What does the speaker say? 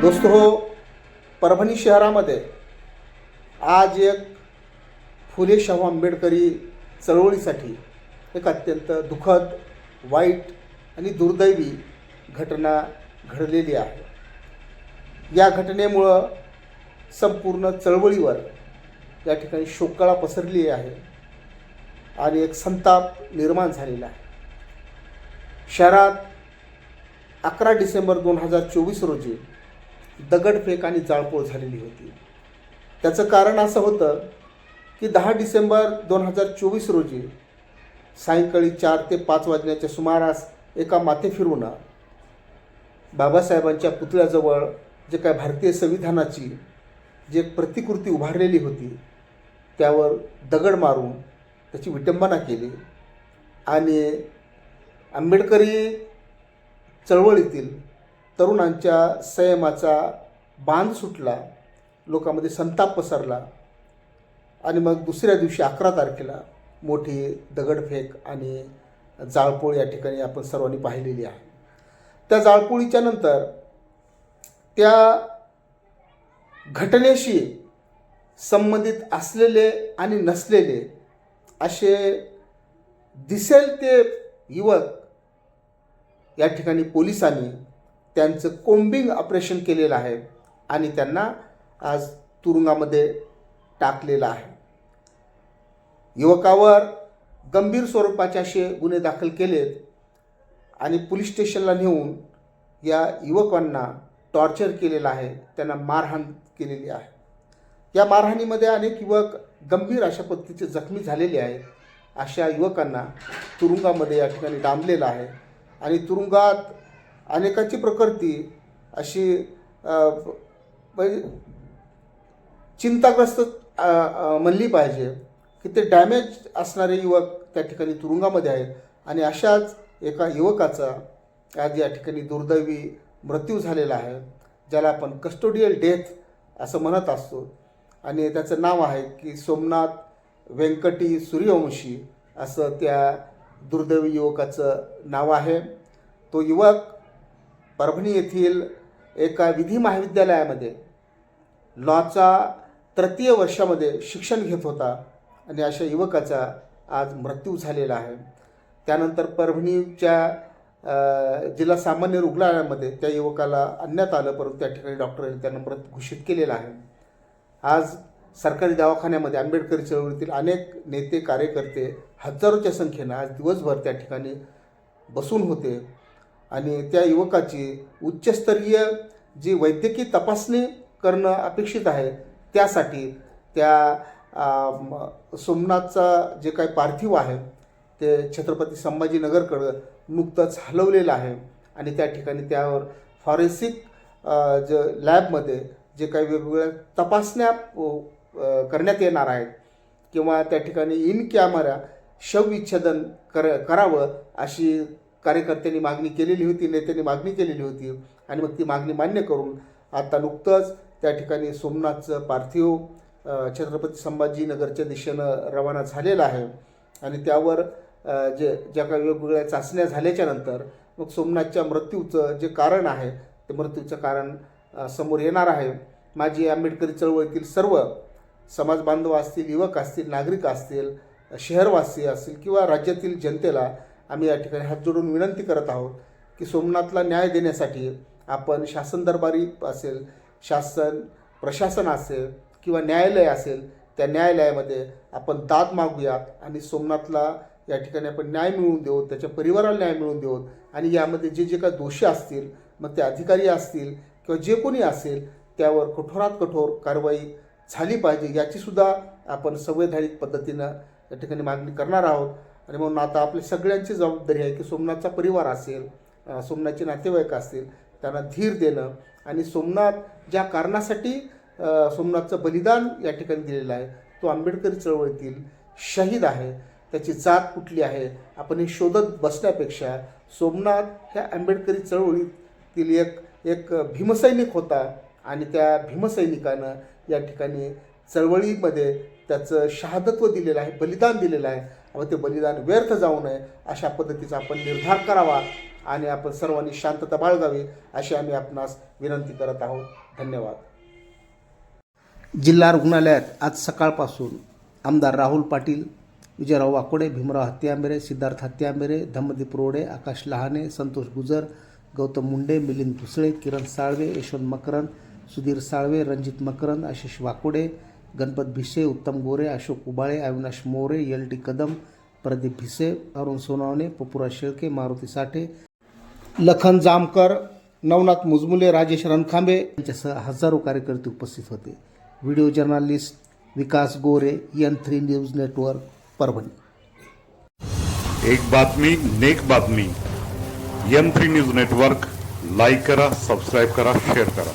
दोस्त हो परभणी शहरामध्ये आज एक फुले शाहू आंबेडकरी चळवळीसाठी एक अत्यंत दुःखद वाईट आणि दुर्दैवी घटना घडलेली आहे. या घटनेमुळं संपूर्ण चळवळीवर या ठिकाणी शोककळा पसरली आहे आणि एक संताप निर्माण झालेला आहे. शहरात अकरा डिसेंबर दोन हजार चोवीस रोजी दगडफेक आणि जाळपोळ झालेली होती. त्याचं कारण असं होतं की दहा डिसेंबर दोन हजार चोवीस रोजी सायंकाळी चार ते पाच वाजण्याच्या सुमारास एका माथे फिरून बाबासाहेबांच्या पुतळ्याजवळ जे काय भारतीय संविधानाची जे प्रतिकृती उभारलेली होती त्यावर दगड मारून त्याची विटंबना केली. आणि आंबेडकरी चळवळीतील तरुणांच्या संयमाचा बांध सुटला लोकांमध्ये संताप पसरला आणि मग दुसऱ्या दिवशी अकरा तारखेला मोठी दगडफेक आणि जाळपोळ या ठिकाणी आपण सर्वांनी पाहिलेली आहे. त्या जाळपोळीच्या नंतर त्या घटनेशी संबंधित असलेले आणि नसलेले असे दिसेल ते युवक या ठिकाणी पोलिसांनी त्यांचं कोम्बिंग ऑपरेशन केलेलं आहे आणि त्यांना आज तुरुंगामध्ये टाकलेलं आहे. युवकावर गंभीर स्वरूपाचे असे गुन्हे दाखल केलेत आणि पोलीस स्टेशनला नेऊन या युवकांना टॉर्चर केलेलं आहे त्यांना मारहाण केलेली आहे. या मारहाणीमध्ये अनेक युवक गंभीर अशा पद्धतीचे जखमी झालेले आहेत. अशा युवकांना तुरुंगामध्ये या ठिकाणी डांबलेलं आहे आणि तुरुंगात अनेकांची प्रकृती अशी म्हणजे चिंताग्रस्त म्हणली पाहिजे की ते डॅमेज असणारे युवक त्या ठिकाणी तुरुंगामध्ये आहेत. आणि अशाच एका युवकाचा आज या ठिकाणी दुर्दैवी मृत्यू झालेला आहे ज्याला आपण कस्टोडियल डेथ असं म्हणत असतो. आणि त्याचं नाव आहे की सोमनाथ व्यंकटी सूर्यवंशी असं त्या दुर्दैवी युवकाचं नाव आहे. तो युवक परभणी येथील एका विधी महाविद्यालयामध्ये लॉचा तृतीय वर्षामध्ये शिक्षण घेत होता आणि अशा युवकाचा आज मृत्यू झालेला आहे. त्यानंतर परभणीच्या जिल्हा सामान्य रुग्णालयामध्ये त्या युवकाला आणण्यात आलं परंतु त्या ठिकाणी डॉक्टरांनी त्यांना मृत घोषित केलेला आहे. आज सरकारी दवाखान्यामध्ये आंबेडकरी चळवळीतील अनेक नेते कार्यकर्ते हजारोच्या संख्येनं आज दिवसभर त्या ठिकाणी बसून होते. आणि त्या युवकाची उच्चस्तरीय जी वैद्यकीय तपासणी करणं अपेक्षित आहे त्यासाठी त्या सोमनाथचा जे काही पार्थिव आहे ते छत्रपती संभाजीनगरकडं नुकतंच हलवलेलं आहे. आणि त्या ठिकाणी त्यावर फॉरेन्सिक जे ज लॅबमध्ये जे काही वेगवेगळ्या तपासण्या करण्यात येणार आहेत किंवा त्या ठिकाणी इन कॅमेरा शवविच्छेदन कर करावं अशी कार्यकर्त्यांनी मागणी केलेली होती नेत्यांनी मागणी केलेली होती आणि मग ती मागणी मान्य करून आता नुकतंच त्या ठिकाणी सोमनाथचं पार्थिव छत्रपती संभाजीनगरच्या दिशेनं रवाना झालेलं आहे. आणि त्यावर जे ज्या काही वेगवेगळ्या चाचण्या झाल्याच्यानंतर मग सोमनाथच्या मृत्यूचं जे कारण आहे ते मृत्यूचं कारण समोर येणार आहे. माझी आंबेडकरी चळवळीतील सर्व समाजबांधव असतील युवक असतील नागरिक असतील शहरवासी असतील किंवा राज्यातील जनतेला आम्ही या ठिकाणी हात जोडून विनंती करत आहोत की सोमनाथला न्याय देण्यासाठी आपण शासन दरबारी असेल शासन प्रशासन असेल किंवा न्यायालय असेल त्या न्यायालयामध्ये आपण दाद मागूयात आणि सोमनाथला या ठिकाणी आपण न्याय मिळवून देऊ त्याच्या परिवाराला न्याय मिळवून देऊ आणि यामध्ये जे जे काही दोषी असतील मग ते अधिकारी असतील किंवा जे कोणी असेल त्यावर कठोरात कठोर कारवाई झाली पाहिजे याचीसुद्धा आपण संवैधानिक पद्धतीनं या ठिकाणी मागणी करणार आहोत. आणि म्हणून आता आपली सगळ्यांची जबाबदारी आहे की सोमनाथचा परिवार असेल सोमनाथचे नातेवाईक असतील त्यांना धीर देणं. आणि सोमनाथ ज्या कारणासाठी सोमनाथचं बलिदान या ठिकाणी दिलेलं आहे तो आंबेडकरी चळवळीतील शहीद आहे. त्याची जात कुठली आहे? आपण हे शोधत बसण्यापेक्षा सोमनाथ ह्या आंबेडकरी चळवळीतील एक एक भीमसैनिक होता आणि त्या भीमसैनिकानं या ठिकाणी चळवळीमध्ये त्याचं शहादत्व दिलेलं आहे बलिदान दिलेलं आहे. व ते बलिदान व्यर्थ जाऊ नये अशा पद्धतीचा आपण निर्धार करावा आणि आपण सर्वांनी शांतता बाळगावी अशी आम्ही आपणास विनंती करत आहोत. धन्यवाद. जिल्हा रुग्णालयात आज सकाळपासून आमदार राहुल पाटील विजयराव वाकोडे भीमराव हत्यांबेरे सिद्धार्थ हत्यांबेरे धम्मदीप रोडे आकाश लहाने संतोष गुजर गौतम मुंडे मिलिंद धुसळे किरण साळवे यशवंत मकरंद सुधीर साळवे रणजित मकरंद आशिष वाकोडे गणपत भिसे उत्तम गोरे अशोक उबाळे अविनाश मोरे एल टी कदम प्रदीप भिसे अरुण सोनावणे पपुरा शेळके मारुती साठे लखन जामकर नवनाथ मुजमुले राजेश रणखांबे यांच्यासह हजारो कार्यकर्ते उपस्थित होते. Video journalist Vikas Gore N three news network Parbhani. एक बातमी नेक बातमी. M three news network like करा सबस्क्राईब करा शेअर करा.